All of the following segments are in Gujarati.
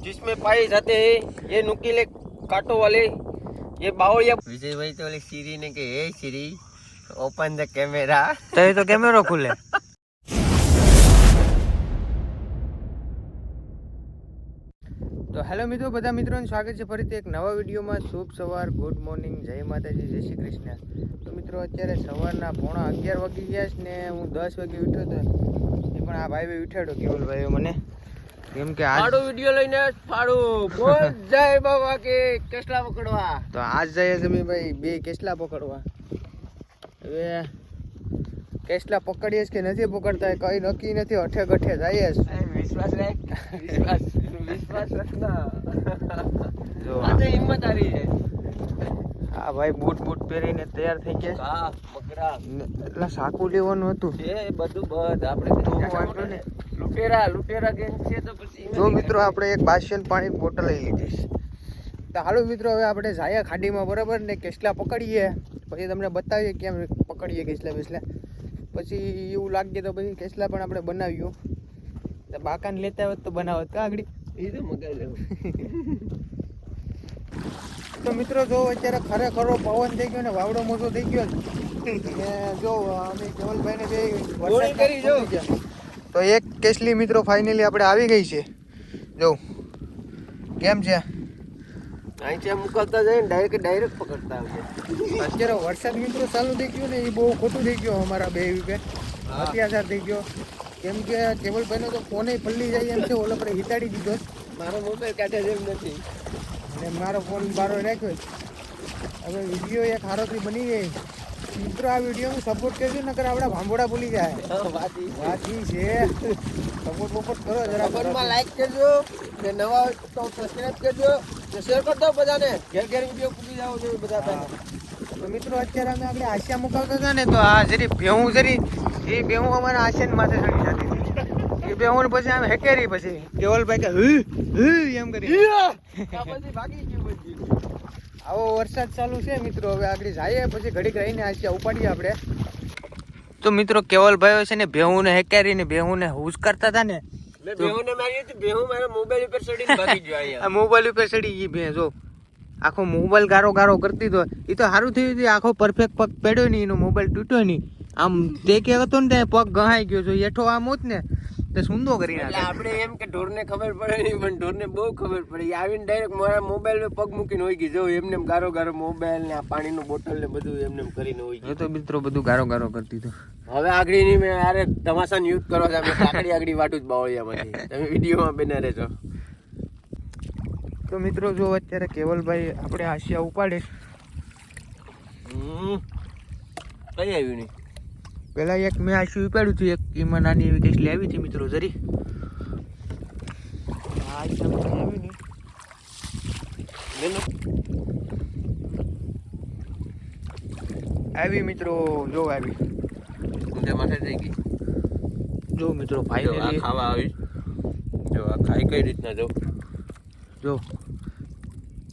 जिसमें पाए जाते हैं ये नुकीले कांटों वाले ये बावड़िया विजय भाई तो बोले सीरी ने के hey Siri open the camera તો એ તો કેમેરો ખુલે તો હેલો મિત્રો બધા મિત્રોનું સ્વાગત છે ફરીથી એક નવા વિડીયોમાં શુભ સવાર ગુડ મોર્નિંગ જય માતાજી જય શ્રી કૃષ્ણ તો મિત્રો અત્યારે સવારના પોણા અગિયાર વાગી ગયા છે ને હું દસ વાગે ઉઠ્યો હતો એ પણ આ ભાઈ ઉઠાડ્યો કેવલભાઈ મને કેમ કે આજ ફાડું વિડિયો લઈને ફાડો. બોલ જય બાબા કે કેસલા પકડવા. તો આજ જઈએ જમી ભાઈ બે કેસલા પકડવા. હવે કેસલા પકડીએ કે નથી પકડતા કઈ નક્કી નથી અઠે ગઠે જઈએ વિશ્વાસ રાખ વિશ્વાસ વિશ્વાસ રાખના જો. આજે હિંમત હારી છે. હા ભાઈ બૂટ બૂટ પહેરીને તૈયાર થઈ ગયા. હા મકરા છે એટલે સાકું લેવાનું હતું. એ બધું બધ આપણે તો વાંધો ને. લૂંટેરા લુટેરા ગેંગ છે તો પછી જો મિત્રો આપણે એક બાસ્યન પાણી બોટલ લઈ લીધી તો હાલો મિત્રો હવે આપણે જાય ખાડીમાં બરાબર ને કેસલા પકડીએ. પછી તમને બતાવીએ કેમ પકડીએ કેસલા બેસલા. પછી એવું લાગે તો પછી કેસલા પણ આપણે બનાવ્યું બાકાને લેતા હોત તો બનાવત કા આગળ? એ તો લેવું. તો મિત્રો જો અત્યારે ખરેખરો પવન થઈ ગયો ને વાવડો મોટો થઈ ગયો જો અમે કેવલભાઈને જે કરી જો. તો એક કેસલી મિત્રો ફાઇનલી આપણે આવી ગઈ છે. જો કેમ છે? અહીંથી આમ મુકલતા જાય ડાયરેક્ટ ડાયરેક્ટ પકડતા આવશે અત્યારે વરસાદ મિત્રો ચાલુ થઈ ગયો ને એ બહુ ખોટું થઈ ગયો અમારા બે વિકે અત્યાચાર થઈ ગયો. કેમ કે કેવલભાઈનો તો ફોને પલ્લી જાય એમ છે ઓલો આપણે હિતાડી દીધો મારો મોબાઈલ કાઢે જેમ નથી. અને મારો ફોન બારો રાખ્યો હવે વીડિયો એક હારોથી બની ગઈ મિત્રો આ વિડીયોનું સપોર્ટ કરજો નકર આપણા ભાંભોડા ભૂલી જાય. વાત ઈ છે. સપોર્ટ બપોર્ટ કરો જરા. ખબરમાં લાઈક કરજો ને નવા તો સબસ્ક્રાઇબ કરજો ને શેર કરી બધાને. ઘેર ઘેર વીડિયો પૂરી જાવ જોઈએ બધા તો મિત્રો અત્યારે અમે આપણે આશિયા મુકાવતા હતા ને તો આ જરી ભેહું જરી એ ભેહું અમારા આશિયાની માથે ચડી જતી હતી. એ ભેહું પછી આમ હેકેરી પછી. કેવલભાઈ કે હ હ એમ કરી. પછી ભાગી ગયું પછી. આવો વરસાદ ચાલુ છે મિત્રો હવે આગળ જઈએ પછી ઘડીક રહીને આશિયા ઉપાડીએ આપણે. તો મિત્રો કેવલભાઈ છે ને ભેહું ને હેકેરીને ભેહું ને હુસ કરતા હતા ને? મોબાઈલ ઉપર ચડીને ભાગી ગયો આ અહીંયા મોબાઈલ ઉપર ચડી ગઈ ભે જો. આખો મોબાઈલ ગારો ગારો કરતી તો એ તો સારું થયું હતું આખો પરફેક્ટ પગ પડ્યો નહીં એનો મોબાઈલ તૂટ્યો નહીં. આમ તે કે હતો ને તે પગ ગહાઈ ગયો જો એઠો આમ હોત ને તે સુંદો કરી એટલે નાખે. આપણે એમ કે ઢોરને ખબર પડે નહીં પણ ઢોરને બહુ ખબર પડે. આવીને ડાયરેક્ટ મારા મોબાઈલ પગ મૂકીને હોઈ ગઈ. જો એમને એમ ગારો ગારો મોબાઈલ ને આ પાણીનું બોટલ ને બધું એમને એમ કરીને હોય ગયું તો મિત્રો બધું ગારો ગારો કરતી તો હવે આગળની મેં અરે તમાશાનો યુઝ કરો છો. અમે કાકડી આગળ વાટું જ બાવળિયામાંથી. તમે વિડીયોમાં બેના રહેજો. તો મિત્રો જો અત્યારે કેવલભાઈ આપણે આશિયા ઉપાડે હમ. કઈ આવ્યું નહીં? પેલા એક મેં આશિયું ઉપાડ્યું હતું એક એમાં નાની એવી કેસલી લેવી હતી મિત્રો જરી. આવી મિત્રો જો આવી. ઊંધે માથે થઈ ગઈ. જો મિત્રો ભાઈ ખાવા આવી. જો આ ખાઈ કઈ રીતના જો. જો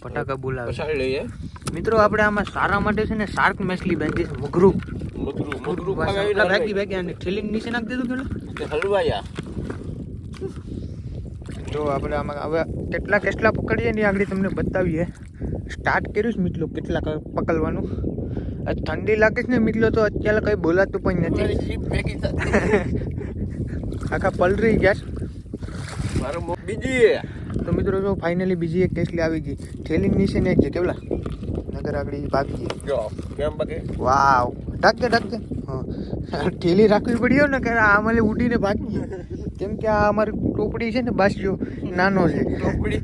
ફટાકા બોલાવે. લઈએ. મિત્રો આપણે આમાં સારા માટે છે ને શાર્ક મેસલી બાંધી છે મગરું. મગરું મગરું ખાવા આવી ભાગી ભાગી આને ઠેલી નીચે નાખી દીધું પેલા? કે હલવાયા. જો આપણે આમાં હવે કેટલા કેટલા પકડીએ ને આગળ તમને બતાવીએ. સ્ટાર્ટ કર્યું છે મિત્રો કેટલા પકડવાનું. આ ઠંડી લાગે છે ને મિત્રો તો અત્યારે કઈ બોલાતું પણ નથી. આખા પલરી ગયા મારો બીજી તો મિત્રો જો ફાઇનલી બીજી એક કેસલી આવી ગઈ. ઠેલી નીચે ને એક છે કેવલા? નગર આગળ ભાગી જો કેમ બકે વાવ. ઢાકે ઢાકે. ઠેલી રાખવી પડી ને કે આ અમારે ઉડીને ભાગી. કેમ કે આ અમારી ટોપડી છે ને બાસ્યો નાનો છે. ટોપડી?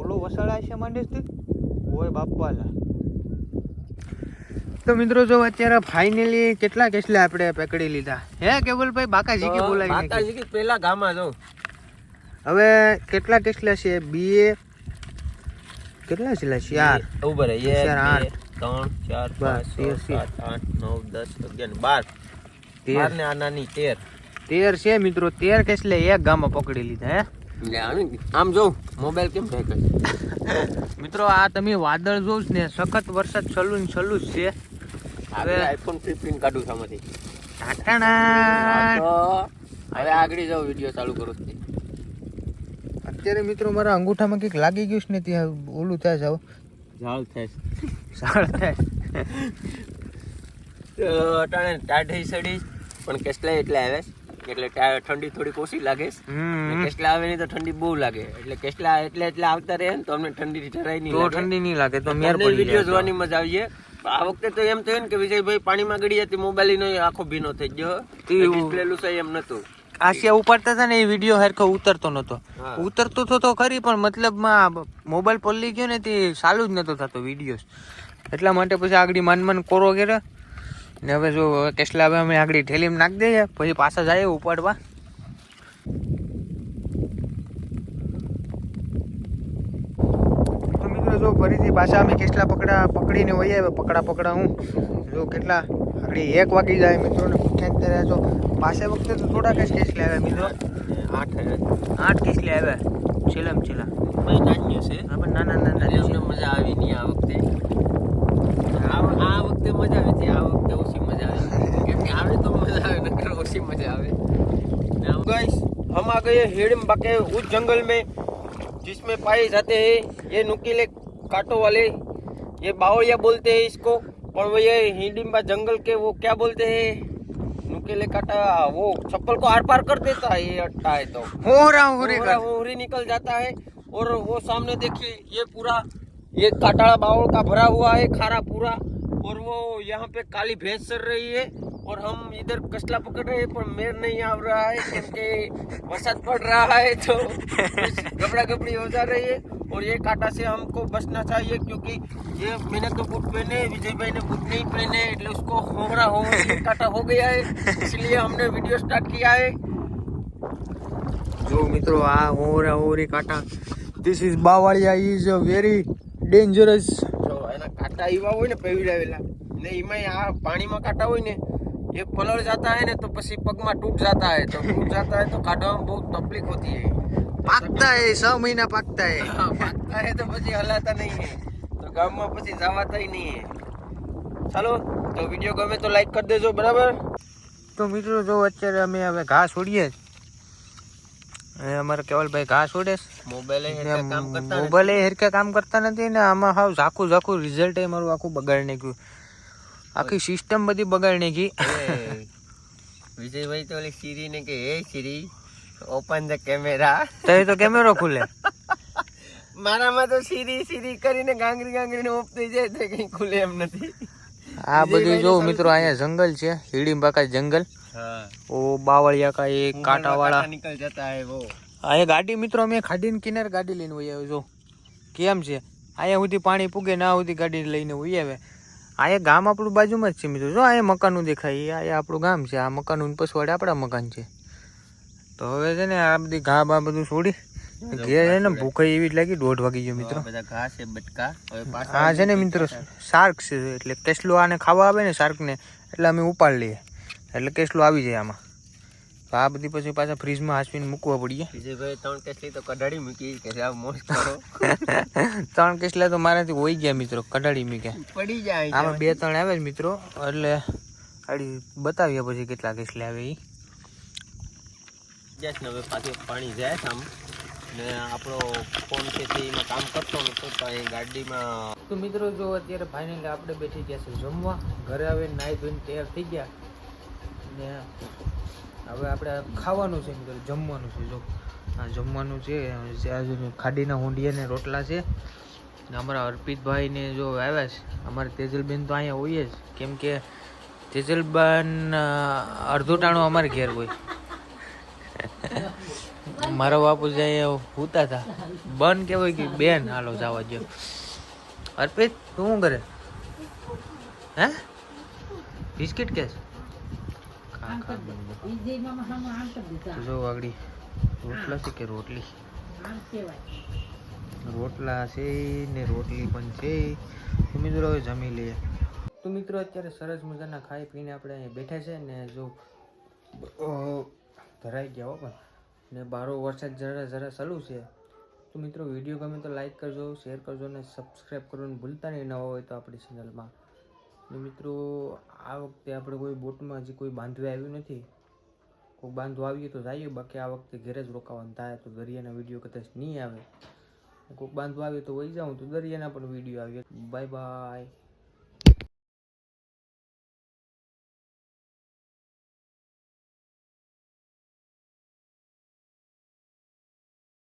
ઓલો વસાડા છે માંડે છે ઓય બાપાલા. તો મિત્રો જો અત્યારે ફાઇનલી કેટલા કેસલા આપણે પકડી લીધા? હે કેવલભાઈ બાકાજી કે બોલાવી બાકા માતાજી કે પેલા ગામમાં જો. હવે કેટલા કેસલા છે? બે કેટલા છે લા? ચાર ઊભા રહે ચાર, આઠ. ત્રણ ચાર પાંચ તેર, છ સાત આઠ નવ દસ અગિયાર ને બાર. તેર. ને આ નાની તેર. તેર છે મિત્રો. તેર કેસલે એક ગામમાં પકડી લીધા હે? આમ જો મોબાઈલ કેમ ફેંકે મિત્રો આ તમે વાદળ જોઉં ને સખત વરસાદ છલું ને છલું જ છે. હવે આઈફોન 15 કાઢું છું આમાંથી. ટાટાણા. હવે આગળ જાવ વીડિયો ચાલુ કરો તે. અત્યારે મિત્રો મારા અંગૂઠામાં કંઈક લાગી ગયું છે ને ત્યાં ઓલું થાય છે ઝાડ થાય છે. સાળ થાય અટાણે ટાઢી સડી પણ કેસલા એટલે આવે એટલે ઠંડી થોડીક ઓછી લાગે. કેસલા આવે નહીં તો ઠંડી બહુ લાગે. એટલે કેસલા એટલે એટલે આવતા રહે ને તો અમને ઠંડી જરાય નહીં ઠંડી નહીં લાગે તો મેર પડી વીડિયો જોવાની મજા આવીએ આ વખતે તો એમ થયું ને કે વિજયભાઈ પાણીમાં ગળી હતી મોબાઈલ નો આખો ભીનો થઈ ગયો. ડિસ્પ્લે લુસાઈ એમ નતું. આસિયા ઉપાડતા હતા ને એ વીડિયો હરખો ઉતરતો નતો ઉતરતો તો તો ખરી પણ મતલબમાં મોબાઈલ પલ્લી ગયો ને તે ચાલુ જ નતો થતો વીડિયો એટલા માટે પછી આગળ મન મન કોરો કરે ને હવે જો કેસલા હવે અમે આગળ ઠેલીમાં નાખી દઈએ પછી પાછા જાય ઉપાડવા. તો મિત્રો જો ફરીથી પાછા અમે કેસલા પકડા પકડીને વહી આવ્યા પકડા પકડા હું. જો કેટલા આગળ એક વાગી જાય મિત્રોને. ભૂખ્યા જ ત્યારે જો પાસે વખતે તો થોડાક જ કેસલા આવ્યા મિત્રો આઠ હજાર આઠ કેસલા આવ્યા છેલ્લામ છેલ્લા ભાઈ નાન્યું છે હા પણ નાના નાના એટલે છે. અમને મજા આવી નહીં આ વખતે આ આ વખતે મજા આવી હતી આ વખતે ઓછી મજા આવી કેમ કે આવે તો મજા આવે નકર ઓછી મજા આવે गाइस हम आ गए हिडम बाके उस जंगल में जिसमें पाए जाते हैं ये नुकीले कांटों वाले ये बावड़िया बोलते हैं इसको और वो ये हिडिम्बा जंगल के वो क्या बोलते हैं के लिए काटा वो चप्पल को आर पार कर देता है ये अट्टा है तो। हो रहा हो रहा हो रही निकल जाता है और वो सामने देखिए ये पूरा ये काटाड़ा बावल का भरा हुआ है खारा पूरा और वो यहाँ पे काली भैंस चल रही है और हम इधर कसला पकड़ रहे हैं पर मेर नहीं आ रहा है क्योंकि बरसात पड़ रहा है तो घबरा घबड़ी हो जा रही है और ये कांटा से हमको बचना चाहिए क्योंकि ये मैंने तो बूट पहने विजय भाई ने बूट नहीं पहने એટલે उसको होमरा हो कांटा हो गया है इसलिए हमने वीडियो स्टार्ट किया है જો મિત્રો આ હોરા હોરી કાંટા this is બાવાળિયા is a very dangerous જો એના કાંટા એવા હોય ને પહેરાવેલા ને એમાં આ પાણીમાં કાંટા હોય ને એ પલળ જાતા હે ને તો પછી પગમાં તૂટ જાતા હે તો તૂટ જાતા હે તો કાઢવામાં બહુ તકલીફ હોતી હે પાકતા હે છ મહિના પાકતા હે પાકતા હે તો પછી હલાતા નહીં હે તો ગામમાં પછી જવાતા નહીં હે ચાલો તો વીડિયો ગમે તો લાઈક કરી દેજો બરાબર? તો મિત્રો જો અત્યારે અમે હવે ઘાસ છોડીએ જ. એ અમારા કેવલભાઈ ઘાસ છોડે મોબાઈલ કામ કરતા મોબાઈલ એ હેરકે કામ કરતા નથી ને આમાં હાવ ઝાખું ઝાખું રિઝલ્ટ એ મારું આખું બગાડી નાખ્યું. આખી સિસ્ટમ બધી બગાડી નાખી. વિજયભાઈ તો ઓલી સિરી ને કે હે સિરી ઓપન ધ કેમેરા તો તો કેમેરો ખુલે. મારામાં તો સીરી સીરી કરીને ગાંગરી ગાંગરીને ઓપતી જાય તો કઈ ખુલે એમ નથી. આ બધું જો મિત્રો અહીંયા જંગલ છે હીડી જંગલ. હા. ઓ બાવળિયા કા એ કાંટા વાળા. નીકળ જતા હે વો આ એ ગાડી મિત્રો અમે ખાડીને કિનારે ગાડી લઈને હોય જો. કેમ છે? અહીંયા સુધી પાણી પૂગે ના સુધી ગાડી લઈને હોય આવે. અહીંયા ગામ આપણું બાજુમાં જ છે મિત્રો. જો અહીંયા મકાનું દેખાય. અહીંયા આપણું ગામ છે. આ મકાનનું પછવાડે આપણા મકાન છે. તો હવે છે ને આ બધી ઘા બા બધું છોડી ઘેર છે ને ભૂખ એવી જ લાગી દોઢ વાગી ગયો મિત્રો. બધા છે બટકા. આ છે ને મિત્રો શાર્ક છે એટલે કેસલો આને ખાવા આવે ને શાર્કને એટલે અમે ઉપાડ લઈએ. એટલે કેસલો આવી જાય આમાં. તો આ બધી પછી પાછા ફ્રીજમાં હાંસવીને મૂકવા પડીએ. વિજયભાઈ ત્રણ કેસલી તો કઢાડી મૂકી કે આ મોજ કરો. ત્રણ કેસલા તો મારાથી હોઈ ગયા મિત્રો કઢાડી મૂક્યા પડી જાય આમાં બે ત્રણ આવે મિત્રો એટલે આડી બતાવીએ પછી કેટલા કેસલા આવે એ ગેસ ને, હવે પાછું પાણી જાય છે આમ. ને આપણો ફોન છે એમાં કામ કરતો નતો તો અહીં ગાડીમાં તો મિત્રો, જો અત્યારે ફાઇનલી આપણે બેઠી ગયા છે જમવા. ઘરે આવીને નાહી ધોઈને તૈયાર થઈ ગયા. ને હવે આપણે ખાવાનું છે મિત્રો, જમવાનું છે, જો. આ જમવાનું છે ખાડીના હોંડિયા ને રોટલા છે. ને અમારા અર્પિતભાઈને જો આવ્યા છે, અમારે તેજલબેન તો અહીંયા હોય જ. કેમ કે તેજલબેન અડધો ટાણું અમારે ઘેર હોય. મારો બાપુ જાય હુતા હતા બન કેવાય કે બેન, હાલો જવા દો અર્પિત, તું શું કરે? હે? Biscuit case. જો આગળી રોટલા છે કે રોટલી? રોટલા છે ને રોટલી પણ છે. તો મિત્રો હવે જમી લઈએ. તો મિત્રો અત્યારે સરસ મજાના ખાઈ પીને આપણે અહીંયા બેઠા છે ને જો ધરાઈ ગયા હો પણ. ને બારો વરસાદ જરા જરા ચાલુ છે. તો મિત્રો વીડિયો ગમે તો લાઇક કરજો શેર કરજો અને સબસ્ક્રાઈબ કરવાનું ભૂલતા નહીં. નવા હોય તો આપણી ચેનલમાં ને મિત્રો, આ વખતે આપણે કોઈ બોટમાં હજી કોઈ બાંધવા આવ્યું નથી. કોઈ બાંધો આવીએ તો જઈએ, બાકી આ વખતે ઘરે જ રોકાવાનું થાય, તો દરિયાના વીડિયો કદાચ નહીં આવે. કોઈક બાંધો આવે તો વહી જાઉં, તો દરિયાના પણ વીડિયો આવે. Bye bye